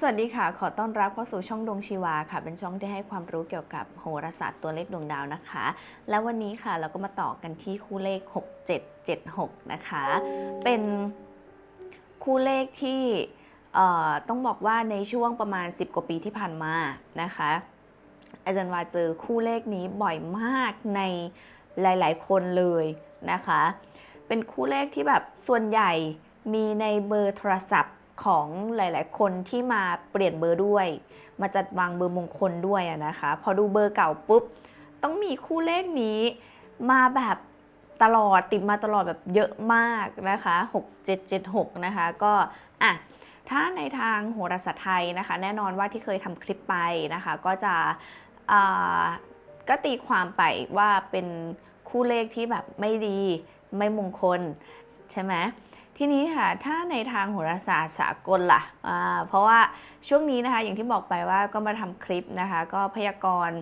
สวัสดีค่ะ ขอต้อนรับเข้าสู่ช่องดวงชีวาค่ะ เป็นช่องที่ให้ความรู้เกี่ยวกับโหราศาสตร์ตัวเลขดวงดาวนะคะ แล้ววันนี้ค่ะเราก็มาต่อกันที่คู่เลข 6776 นะคะ เป็นคู่เลขที่ต้องบอกว่าในช่วงประมาณ 10 กว่าปีที่ผ่านมานะคะ อาจารย์วาเจอคู่เลขนี้บ่อยมากในหลาย ๆ คนเลยนะคะ เป็นคู่เลขที่แบบส่วนใหญ่มีในเบอร์โทรศัพท์ ของหลาย ๆ คนที่มาเปลี่ยนเบอร์ด้วย มาจัดวางเบอร์มงคลด้วยนะคะ พอดูเบอร์เก่าปุ๊บ ต้องมีคู่เลขนี้มาแบบตลอดติดมาตลอดแบบเยอะมากนะคะ 6776 นะคะ ก็อะถ้าในทางโหราศาสตร์ไทยนะคะ แน่นอนว่าที่เคยทำคลิปไปนะคะ ก็จะอ่าก็ตีความไปว่าเป็นคู่เลขที่แบบไม่ดีไม่มงคลใช่ไหม ทีนี้ค่ะ ถ้าในทางโหราศาสตร์สากลล่ะเพราะว่าช่วงนี้นะคะ อย่างที่บอกไปว่าก็มาทำคลิปนะคะ ก็พยากรณ์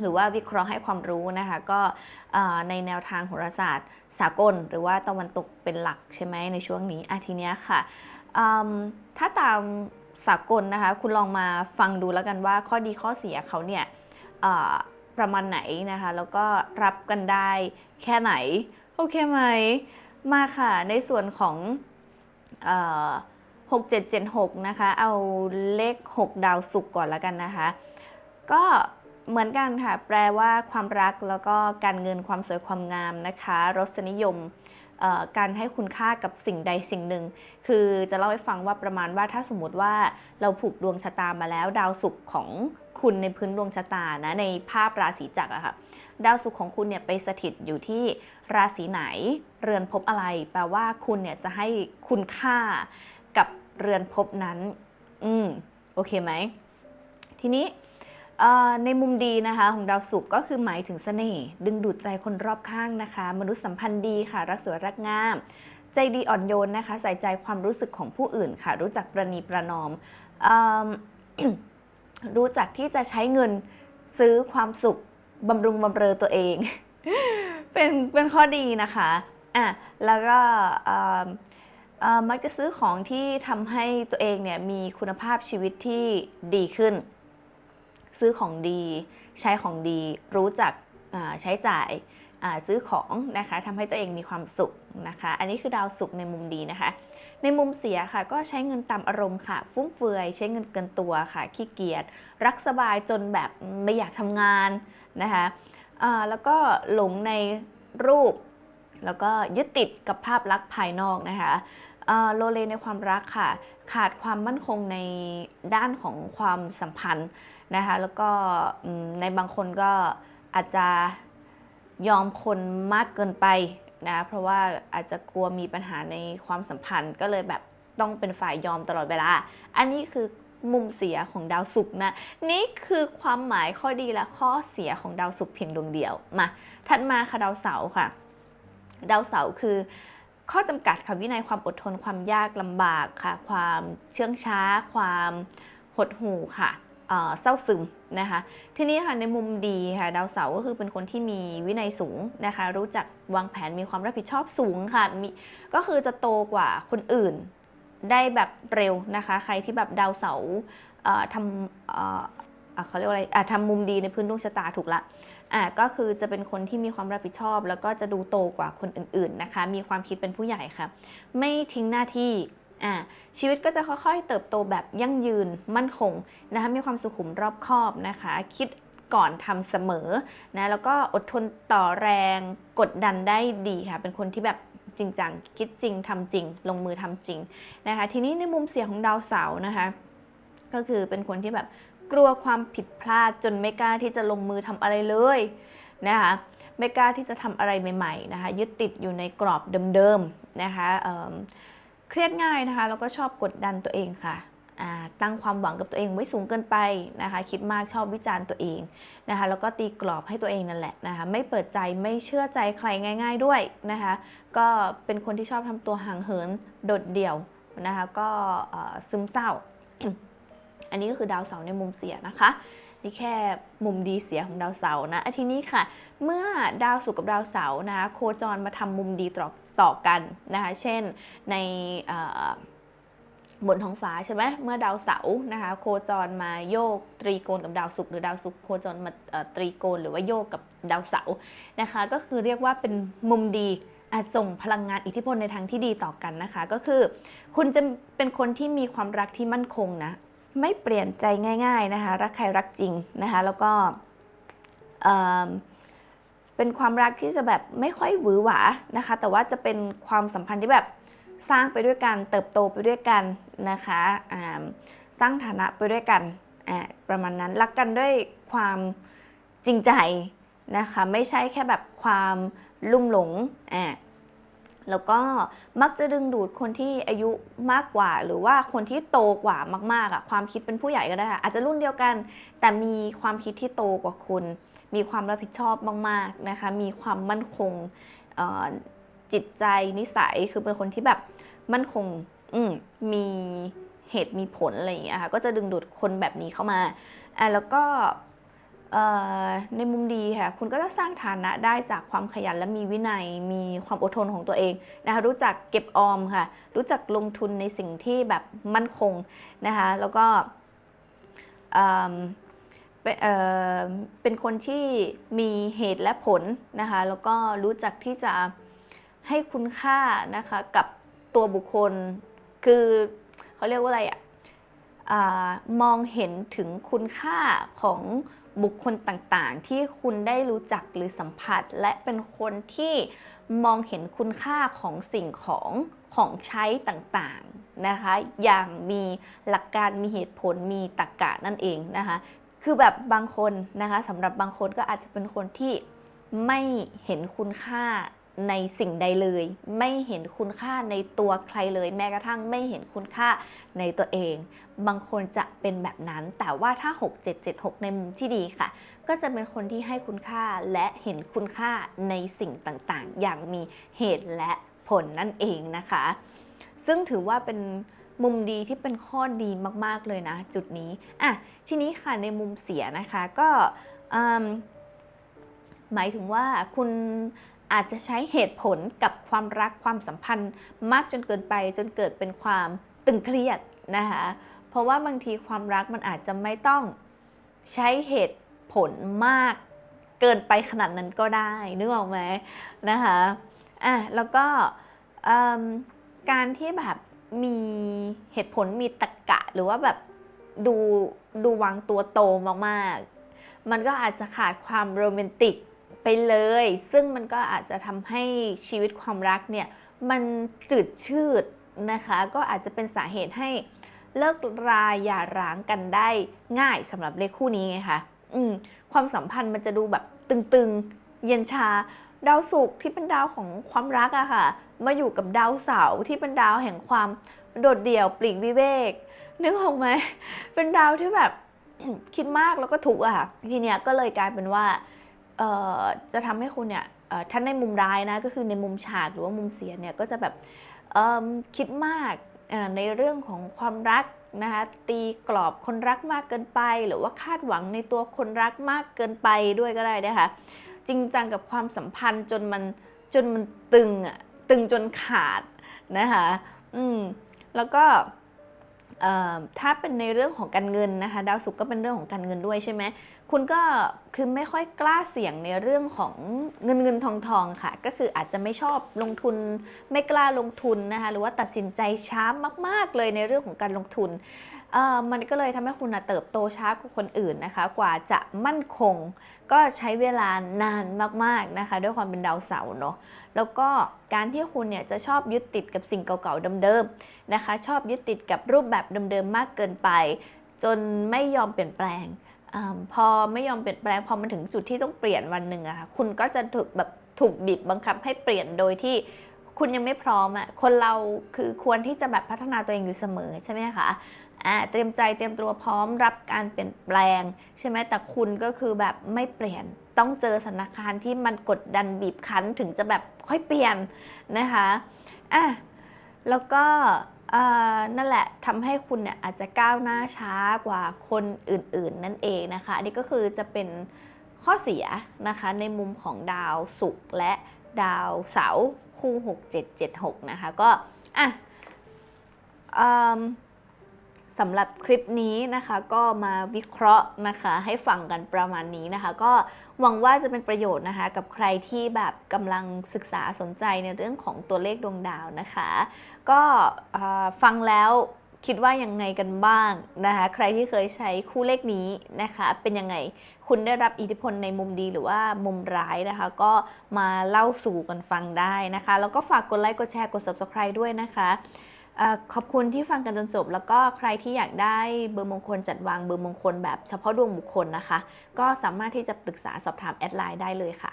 หรือว่าวิเคราะห์ให้ความรู้นะคะ ก็ในแนวทางโหราศาสตร์สากล หรือว่าตะวันตกเป็นหลักใช่ไหมในช่วงนี้อะทีเนี้ยค่ะถ้าตามสากลนะคะ คุณลองมาฟังดูแล้วกันว่าข้อดีข้อเสียเขาเนี่ยประมาณไหนนะคะ แล้วก็รับกันได้แค่ไหน โอเคไหม มาค่ะ ในส่วนของเอ่อ6776นะคะ เอาเลข 6 ดาวศุกร์ก่อนแล้วกันนะคะ ก็เหมือนกันค่ะ แปลว่าความรักแล้วก็การเงินความสวยความงามนะคะ รสนิยมการให้คุณค่ากับสิ่งใดสิ่งหนึ่ง คือจะเล่าให้ฟังว่าประมาณว่าถ้าสมมติว่าเราผูกดวงชะตามาแล้ว ดาวศุกร์ของคุณในพื้นดวงชะตานะในภาพราศีจักรอะค่ะ ดาวศุกร์ของคุณเนี่ยไปสถิตอยู่ที่ราศีไหน เรือนภพอะไร แปลว่าคุณเนี่ยจะให้คุณค่ากับเรือนภพนั้น อืมโอเคไหม ทีนี้ในมุมดีนะคะของดาวศุกร์ก็คือหมายถึงเสน่ห์ดึงดูดใจคนรอบข้างนะคะ มนุษยสัมพันธ์ดีค่ะ รักสวยรักงาม ใจดีอ่อนโยนนะคะ ใส่ใจความรู้สึกของผู้อื่นค่ะ รู้จักประนีประนอมเอิ่มรู้จักที่จะใช้เงินซื้อความสุข บำรุงบำเรอตัวเอง เป็นเป็นข้อดีนะคะอะแล้วก็มักจะซื้อของที่ทำให้ตัวเองเนี่ยมีคุณภาพชีวิตที่ดีขึ้น ซื้อของดี ใช้ของดี รู้จักใช้จ่ายซื้อของนะคะทำให้ตัวเองมีความสุขนะคะ อันนี้คือดาวสุขในมุมดีนะคะ ในมุมเสียค่ะ ก็ใช้เงินตามอารมณ์ค่ะ ฟุ่มเฟือย ใช้เงินเกินตัวค่ะ ขี้เกียจ รักสบายจนแบบไม่อยากทำงาน นะคะแล้วก็หลงในรูป แล้วก็ยึดติดกับภาพลักษณ์ภายนอกนะคะโลเลในความรักค่ะ ขาดความมั่นคงในด้านของความสัมพันธ์นะคะแล้วก็ในบางคนก็อาจจะยอมคนมากเกินไปนะเพราะว่าอาจจะกลัวมีปัญหาในความสัมพันธ์ก็เลยแบบต้องเป็นฝ่ายยอมตลอดเวลา อันนี้คือ มุมเสียของดาวศุกร์นะ นี่คือความหมายข้อดีและข้อเสียของดาวศุกร์เพียงดวงเดียวมาถัดมาค่ะดาวเสาร์ค่ะ ดาวเสาร์คือข้อจำกัดค่ะวินัยความอดทนความยากลำบากค่ะ ความเชื่องช้า ความหดหู่ค่ะเอ่อเศร้าซึมนะคะ ทีนี้ค่ะในมุมดีค่ะดาวเสาร์ก็คือเป็นคนที่มีวินัยสูงนะคะ รู้จักวางแผนมีความรับผิดชอบสูงค่ะมีก็คือจะโตกว่าคนอื่น ได้แบบเร็วนะคะ ใครที่แบบดาวเสาร์ทำเขาเรียกว่าอะไรทำมุมดีในพื้นดวงชะตาถูกละอะก็คือจะเป็นคนที่มีความรับผิดชอบ แล้วก็จะดูโตกว่าคนอื่นๆนะคะ มีความคิดเป็นผู้ใหญ่ค่ะ ไม่ทิ้งหน้าที่อะชีวิตก็จะค่อยๆ เติบโตแบบยั่งยืนมั่นคงนะคะมีความสุขุมรอบคอบนะคะ คิดก่อนทำเสมอนะแล้วก็อดทนต่อแรงกดดันได้ดีค่ะ เป็นคนที่แบบ จริงจังคิดจริงทำจริง ลงมือทำจริงนะคะทีนี้ในมุมเสียของดาวเสาร์นะคะก็คือเป็นคนที่แบบกลัวความผิดพลาดจนไม่กล้าที่จะลงมือทำอะไรเลยนะคะไม่กล้าที่จะทำอะไรใหม่ๆนะคะยึดติดอยู่ในกรอบเดิมๆนะคะเเครียดง่ายนะคะแล้วก็ชอบกดดันตัวเองค่ะ ตั้งความหวังกับตัวเองไว้สูงเกินไปนะคะ คิดมากชอบวิจารณ์ตัวเองนะคะแล้วก็ตีกรอบให้ตัวเองนั่นแหละนะคะไม่เปิดใจไม่เชื่อใจใครง่าย ๆด้วยนะคะ ก็เป็นคนที่ชอบทำตัวห่างเหินโดดเดี่ยวนะคะก็ซึมเศร้า อันนี้ก็คือดาวเสาร์ในมุมเสียนะคะนี่แค่มุมดีเสียของดาวเสาร์นะทีนี้ค่ะ เมื่อดาวศุกร์กับดาวเสาร์นะคะโคจรมาทำมุมดีต่อต่อกันนะคะ เช่นในอ บนท้องฟ้าใช่ไหมเมื่อดาวเสาร์นะคะโคจรมาโยกตรีโกณกับดาวศุกร์หรือดาวศุกร์โคจรมาตรีโกณหรือว่าโยกกับดาวเสาร์นะคะ ก็คือเรียกว่าเป็นมุมดีส่งพลังงานอิทธิพลในทางที่ดีต่อกันนะคะ ก็คือ คุณจะเป็นคนที่มีความรักที่มั่นคงนะไม่เปลี่ยนใจง่าย ๆนะคะ รักใครรักจริงนะคะ แล้วก็เป็นความรักที่จะแบบไม่ค่อยหวือหวานะคะ แต่ว่าจะเป็นความสัมพันธ์ที่แบบ สร้างไปด้วยกัน เติบโตไปด้วยกันนะคะสร้างฐานะไปด้วยกันประมาณนั้นรักกันด้วยความจริงใจนะคะไม่ใช่แค่แบบความลุ่มหลงอ่าแล้วก็มักจะดึงดูดคนที่อายุมากกว่า หรือว่าคนที่โตกว่ามากๆอะความคิดเป็นผู้ใหญ่ก็ได้อาจจะรุ่นเดียวกัน แต่มีความคิดที่โตกว่าคุณ มีความรับผิดชอบมากๆนะคะมีความมั่นคง จิตใจนิสัยคือเป็นคนที่แบบมั่นคงอืมมีเหตุมีผลอะไรอย่างเงี้ยค่ะก็จะดึงดูดคนแบบนี้เข้ามาอะแล้วก็ในมุมดีค่ะคุณก็จะสร้างฐานะได้จากความขยันและมีวินัยมีความอดทนของตัวเองนะคะรู้จักเก็บออมค่ะ รู้จักลงทุนในสิ่งที่แบบมั่นคงนะคะแล้วก็เป็นคนที่มีเหตุและผลนะคะแล้วก็รู้จักที่จะ ให้คุณค่านะคะกับตัวบุคคล คือเขาเรียกว่าอะไรอะอามองเห็นถึงคุณค่าของบุคคลต่างๆ ที่คุณได้รู้จักหรือสัมผัส และเป็นคนที่มองเห็นคุณค่าของสิ่งของของใช้ต่างๆนะคะ อย่างมีหลักการมีเหตุผลมีตรรกะนั่นเองนะคะ คือแบบบางคนนะคะสำหรับบางคนก็อาจจะเป็นคนที่ไม่เห็นคุณค่า ในสิ่งใดเลย ไม่เห็นคุณค่าในตัวใครเลย แม้กระทั่งไม่เห็นคุณค่าในตัวเอง บางคนจะเป็นแบบนั้น แต่ว่าถ้า 6776 ในมุมที่ดีค่ะ ก็จะเป็นคนที่ให้คุณค่าและเห็นคุณค่าในสิ่งต่างๆ อย่างมีเหตุและผลนั่นเองนะคะ ซึ่งถือว่าเป็นมุมดีที่เป็นข้อดีมากๆเลยนะ จุดนี้อะทีนี้ค่ะในมุมเสียนะคะก็หมายถึงว่าคุณ อาจจะใช้เหตุผลกับความรักความสัมพันธ์มากจนเกินไปจนเกิดเป็นความตึงเครียดนะคะเพราะว่าบางทีความรักมันอาจจะไม่ต้องใช้เหตุผลมากเกินไปขนาดนั้นก็ได้นึกออกไหมนะคะอะแล้วก็การที่แบบมีเหตุผลมีตรรกะหรือว่าแบบดูดูวางตัวโตมากๆ มันก็อาจจะขาดความโรแมนติก ไปเลย ซึ่งมันก็อาจจะทำให้ชีวิตความรักเนี่ยมันจืดชืดนะคะ ก็อาจจะเป็นสาเหตุให้เลิกราอย่าร้างกันได้ง่ายสำหรับเลขคู่นี้ไงคะอืมความสัมพันธ์มันจะดูแบบตึงๆ เย็นชา ดาวศุกร์ที่เป็นดาวของความรักอะค่ะ มาอยู่กับดาวเสาร์ที่เป็นดาวแห่งความโดดเดี่ยวปลีกวิเวก นึกออกไหม เป็นดาวที่แบบคิดมากแล้วก็ทุกข์อะค่ะ ทีเนี้ยก็เลยกลายเป็นว่า จะทำให้คุณเนี่ยท่านในมุมร้ายนะก็คือในมุมฉากหรือว่ามุมเสียเนี่ยก็จะแบบคิดมากในเรื่องของความรักนะคะตีกรอบคนรักมากเกินไป หรือว่าคาดหวังในตัวคนรักมากเกินไปด้วยก็ได้นะคะจริงจังกับความสัมพันธ์จนมันจนมันตึงอะตึงจนขาดนะคะอืมแล้วก็ถ้าเป็นในเรื่องของการเงินนะคะดาวศุกร์ก็เป็นเรื่องของการเงินด้วยใช่ไหม คุณก็คือไม่ค่อยกล้าเสี่ยงในเรื่องของเงินเงินทองทองค่ะ ก็คืออาจจะไม่ชอบลงทุนไม่กล้าลงทุนนะคะหรือว่าตัดสินใจช้ามาก ๆ เลยในเรื่องของการลงทุนเอ่อมันก็เลยทำให้คุณนะเติบโตช้ากว่าคนอื่นนะคะ กว่าจะมั่นคง ก็ใช้เวลานานมากๆนะคะ ด้วยความเป็นดาวเสาร์เนาะแล้วก็การที่คุณเนี่ยจะชอบยึดติดกับสิ่งเก่าๆเดิมๆนะคะ ชอบยึดติดกับรูปแบบเดิมๆมากเกินไป จนไม่ยอมเปลี่ยนแปลง อพอไม่ยอมเปลี่ยนแปลงพอมันถึงจุดที่ต้องเปลี่ยนวันหนึ่งอะค่ะคุณก็จะถูกแบบถูกบีบบังคับให้เปลี่ยนโดยที่คุณยังไม่พร้อมอะคนเราคือควรที่จะแบบพัฒนาตัวเองอยู่เสมอใช่ไหมคะอ่าเตรียมใจเตรียมตัวพร้อมรับการเปลี่ยนแปลง ใช่ไหมแต่คุณก็คือแบบไม่เปลี่ยนต้องเจอสถานการณ์ที่มันกดดันบีบคั้นถึงจะแบบค่อยเปลี่ยนนะคะอะแล้วก็ นั่นแหละทำให้คุณเนี่ยอาจจะก้าวหน้าช้ากว่าคนอื่นๆ นั่นเองนะคะอันนี้ก็คือจะเป็นข้อเสียนะคะในมุมของดาวศุกร์และดาวเสาร์คู่ 6776 นะคะก็อะเอิ่ม สำหรับคลิปนี้นะคะก็มาวิเคราะห์นะคะให้ฟังกันประมาณนี้นะคะ ก็หวังว่าจะเป็นประโยชน์นะคะ กับใครที่แบบกำลังศึกษาสนใจในเรื่องของตัวเลขดวงดาวนะคะ ก็ฟังแล้วคิดว่ายังไงกันบ้างนะคะ ใครที่เคยใช้คู่เลขนี้นะคะ เป็นยังไงคุณได้รับอิทธิพลในมุมดีหรือว่ามุมร้ายนะคะ ก็มาเล่าสู่กันฟังได้นะคะ แล้วก็ฝากกดไลค์กดแชร์กด subscribe ด้วยนะคะ ขอบคุณที่ฟังกันจนจบ แล้วก็ใครที่อยากได้เบอร์มงคลจัดวางเบอร์มงคลแบบเฉพาะดวงบุคคลนะคะ ก็สามารถที่จะปรึกษาสอบถามแอดไลน์ได้เลยค่ะ